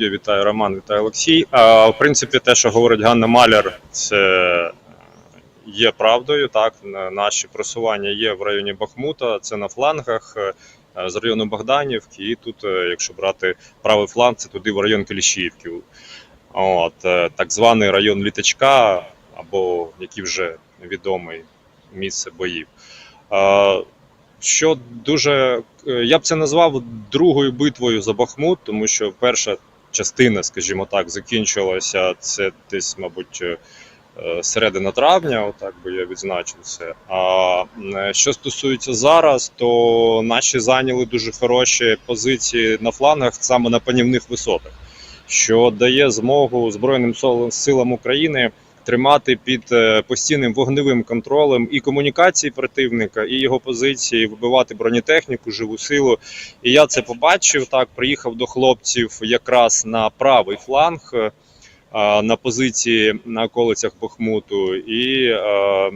Вітаю Роман, вітаю Олексій. А, в принципі, те, що говорить Ганна Маляр, це є правдою. Так, наші просування є в районі Бахмута, це на флангах е, з району Богданівки. І тут, е, якщо брати правий фланг, це туди в район Кліщіївки. От, е, так званий район Літачка, або який вже відомий місце боїв. Що дуже я б це назвав другою битвою за Бахмут, тому що перша частина, скажімо так, закінчилася це десь, мабуть, е, середина травня, отак би я відзначив це. А е, що стосується зараз, то наші зайняли дуже хороші позиції на флангах, саме на панівних висотах, що дає змогу Збройним Сил- силам України тримати під е, постійним вогневим контролем і комунікації противника, і його позиції, вибивати бронетехніку, живу силу. І я це побачив. Так, приїхав до хлопців якраз на правий фланг. е, На позиції на околицях Бахмуту, і е,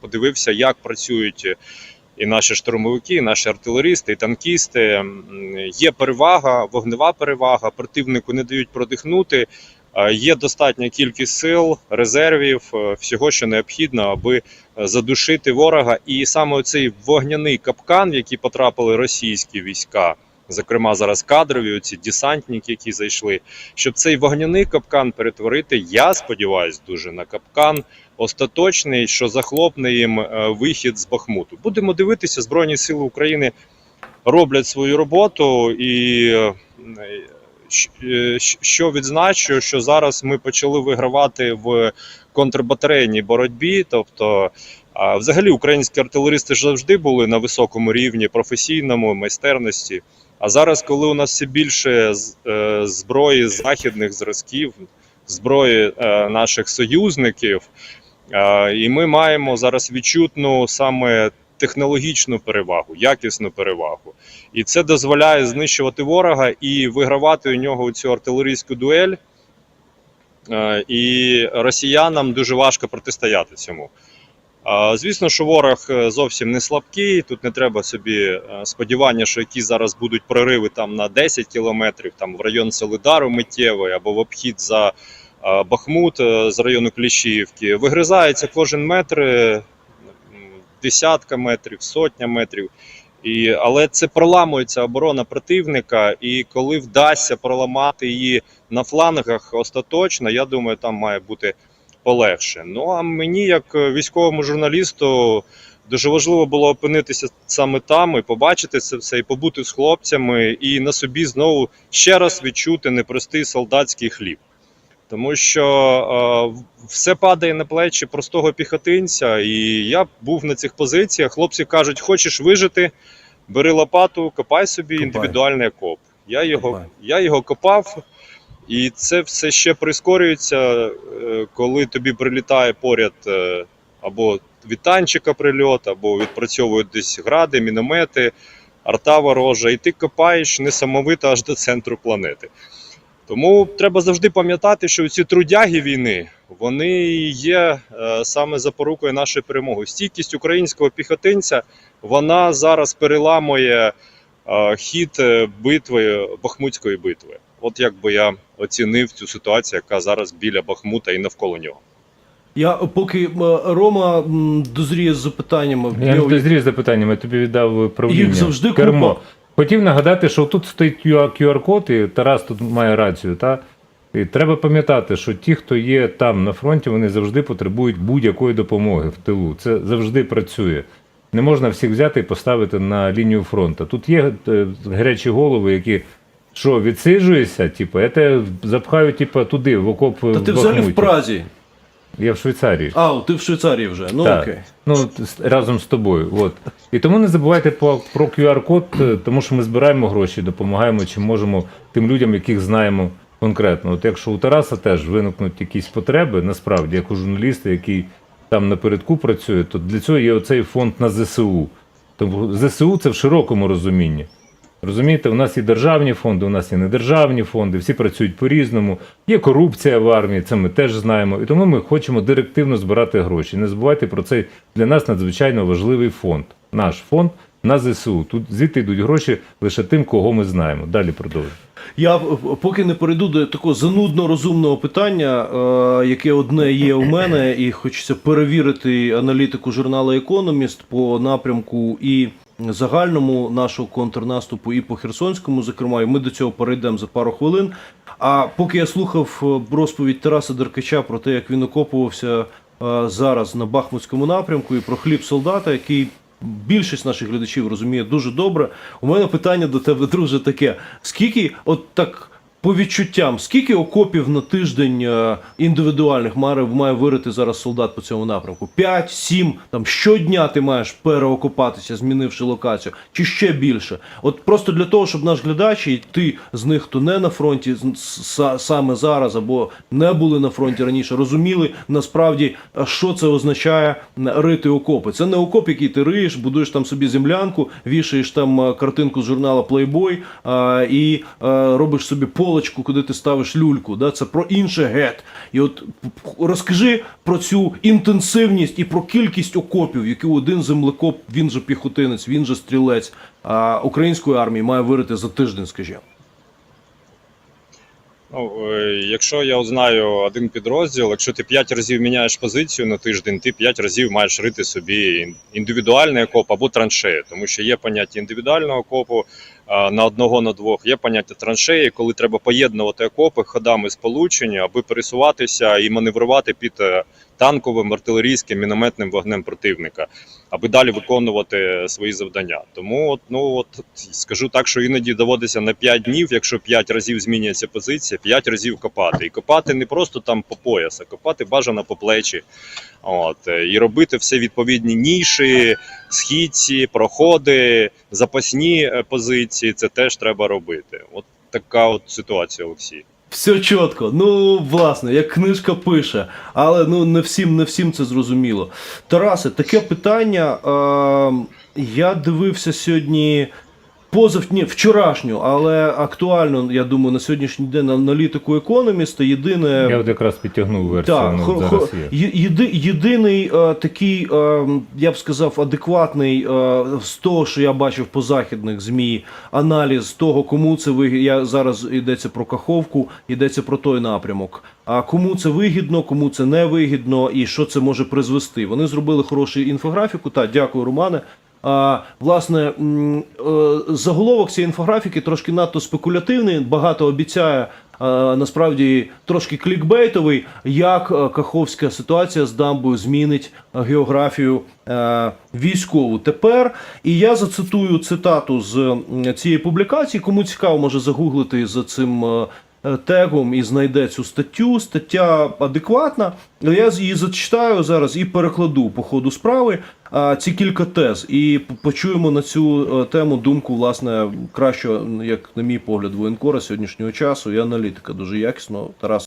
подивився, як працюють і наші штурмовики, і наші артилеристи, і танкісти. Є перевага, вогнева перевага. Противнику не дають продихнути. Е, Є достатня кількість сил, резервів, е, всього, що необхідно, аби е, задушити ворога. І саме цей вогняний капкан, в який потрапили російські війська, зокрема зараз кадрові, оці десантники, які зайшли, щоб цей вогняний капкан перетворити, я сподіваюся, дуже на капкан остаточний, що захлопне їм вихід з Бахмуту. Будемо дивитися, Збройні Сили України роблять свою роботу і. Е, Що відзначу, що зараз ми почали вигравати в контрбатарейній боротьбі. Тобто, взагалі, українські артилеристи завжди були на високому рівні професійному майстерності. А зараз, коли у нас все більше е, зброї західних зразків, зброї е, наших союзників, і ми маємо зараз відчутну саме технологічну перевагу, якісну перевагу. І це дозволяє знищувати ворога і вигравати у нього цю артилерійську дуель. Е, І росіянам дуже важко протистояти цьому. Звісно, що ворог е, зовсім не слабкий. Тут не треба собі е, сподівання, що якісь зараз будуть прориви там на 10 кілометрів, там в район Солидару миттєвий або в обхід за Бахмут з району Кліщіївки. Вигризається кожен метр, десятка метрів, сотня метрів. І, але це проламується оборона противника, і коли вдасться проламати її на флангах остаточно, я думаю, там має бути полегше. Ну а мені, як е, військовому журналісту, дуже важливо було опинитися саме там і побачити це все, і побути з хлопцями, і на собі знову ще раз відчути непростий солдатський хліб. Тому що е, все падає на плечі простого піхотинця, і я був на цих позиціях. Хлопці кажуть, хочеш вижити, бери лопату, копай собі Копай. індивідуальний окоп. Я його, Копай. я його копав, і це все ще прискорюється, е, коли тобі прилітає поряд е, або від танчика прильот, або відпрацьовують десь гради, міномети, арта ворожа, і ти копаєш несамовито аж до центру планети. Тому треба завжди пам'ятати, що ці трудяги війни вони є е, саме запорукою нашої перемоги. Стійкість українського піхотинця вона зараз переламує е, хід е, битви Бахмутської битви. От як би я оцінив цю ситуацію, яка зараз біля Бахмута і навколо нього. Я поки Рома дозріє з запитаннями. Я не нього- дозрів запитанням, я тобі віддав правління. Їх завжди кермо. купа. Хотів нагадати, що тут стоїть QR-код, і Тарас тут має рацію. Та? І треба пам'ятати, що ті, хто є там на фронті, вони завжди потребують будь-якої допомоги в тилу. Це завжди працює. Не можна всіх взяти і поставити на лінію фронту. Тут є е, гарячі голови, які що, відсиджуєшся, типу, я тебе запхаю типу, туди, в окоп. Та ти в взагалі в Празі. Я в Швейцарії. А, ти в Швейцарії вже. Ну Так. окей. Ну, разом з тобою. От. І тому не забувайте про, QR-код, е, тому що ми збираємо гроші, допомагаємо чим можемо тим людям, яких знаємо конкретно. От якщо у Тараса теж виникнуть якісь потреби, насправді, як у журналіста, який там напередку працює, то для цього є оцей фонд на ЗСУ. Тому ЗСУ це в широкому розумінні. Розумієте, у нас є державні фонди, у нас є недержавні фонди, всі працюють по-різному. Є корупція в армії, це ми теж знаємо. І тому ми хочемо директивно збирати гроші. Не забувайте про цей для нас надзвичайно важливий фонд. Наш фонд на ЗСУ. Тут звідти йдуть гроші лише тим, кого ми знаємо. Далі продовжуємо. Я е, поки не перейду до такого занудно розумного питання, е, яке одне є у мене, і хочеться перевірити аналітику журналу Економіст по напрямку і загальному нашого контрнаступу, і по Херсонському, зокрема, і ми до цього перейдемо за пару хвилин. А поки я слухав е, розповідь Тараса Деркача про те, як він окопувався е, зараз на Бахмутському напрямку, і про хліб солдата, який більшість наших глядачів розуміє дуже добре. У мене питання до тебе, друже, таке: скільки, от так по відчуттям, скільки окопів на тиждень е, індивідуальних має, вирити зараз солдат по цьому напрямку? 5, 7, там щодня ти маєш переокопатися, змінивши локацію, чи ще більше? От просто для того, щоб наш глядач і ти з них, хто не на фронті саме зараз або не були на фронті раніше, розуміли насправді, що це означає рити окопи. Це не окоп, який ти риєш, будуєш там собі землянку, вішаєш там е, картинку з журнала Playboy і е, робиш собі полочку, куди ти ставиш люльку. Да? Це про інше гет. І от розкажи про цю інтенсивність і про кількість окопів, які один землекоп, він же піхотинець, він же стрілець а, української армії має вирити за тиждень, скажімо. Ну, е, якщо я знаю один підрозділ, якщо ти 5 разів міняєш позицію на тиждень, ти 5 разів маєш рити собі ін- індивідуальний окоп або траншею, тому що є поняття індивідуального окопу на одного на двох, є поняття траншеї, коли треба поєднувати окопи ходами сполучення, аби пересуватися і маневрувати під е, танковим, артилерійським, мінометним вогнем противника, аби далі виконувати свої завдання. Тому от, ну от скажу так, що іноді доводиться на 5 днів, якщо 5 разів змінюється позиція, 5 разів копати. І копати не просто там по пояс, а копати бажано по плечі. От, е, і робити все відповідні ніші, східці, проходи, запасні е, позиції. Це теж треба робити. От така от ситуація, Олексій. Все чітко. Ну, власне, як книжка пише, але ну не всім, не всім це зрозуміло. Тарасе, таке питання. Е, я дивився сьогодні. Позав ні, вчорашню, але актуально, я думаю, на сьогоднішній день аналітику економіста. Єдине Я от якраз підтягнув версію. так, хо- зараз є. єди, єдиний е, такий, е, я б сказав, адекватний е, з того, що я бачив по західних змі, аналіз того, кому це вигідно. Я зараз йдеться про каховку, йдеться про той напрямок. А кому це вигідно, кому це не вигідно, і що це може призвести. Вони зробили хорошу інфографіку. Так, дякую, Романе. А, власне, е, заголовок цієї інфографіки трошки надто спекулятивний, багато обіцяє. Насправді трошки клікбейтовий, як е, каховська ситуація з дамбою змінить е, географію е, військову тепер. І я зацитую цитату з цієї публікації. Кому цікаво, може загуглити за цим е, е, тегом і знайде цю статтю. Стаття адекватна. Я її зачитаю зараз і перекладу по ходу справи ці кілька тез. І почуємо на цю е, тему думку, власне, кращого, як на мій погляд, воєнкора сьогоднішнього часу і аналітика дуже якісно. Тарас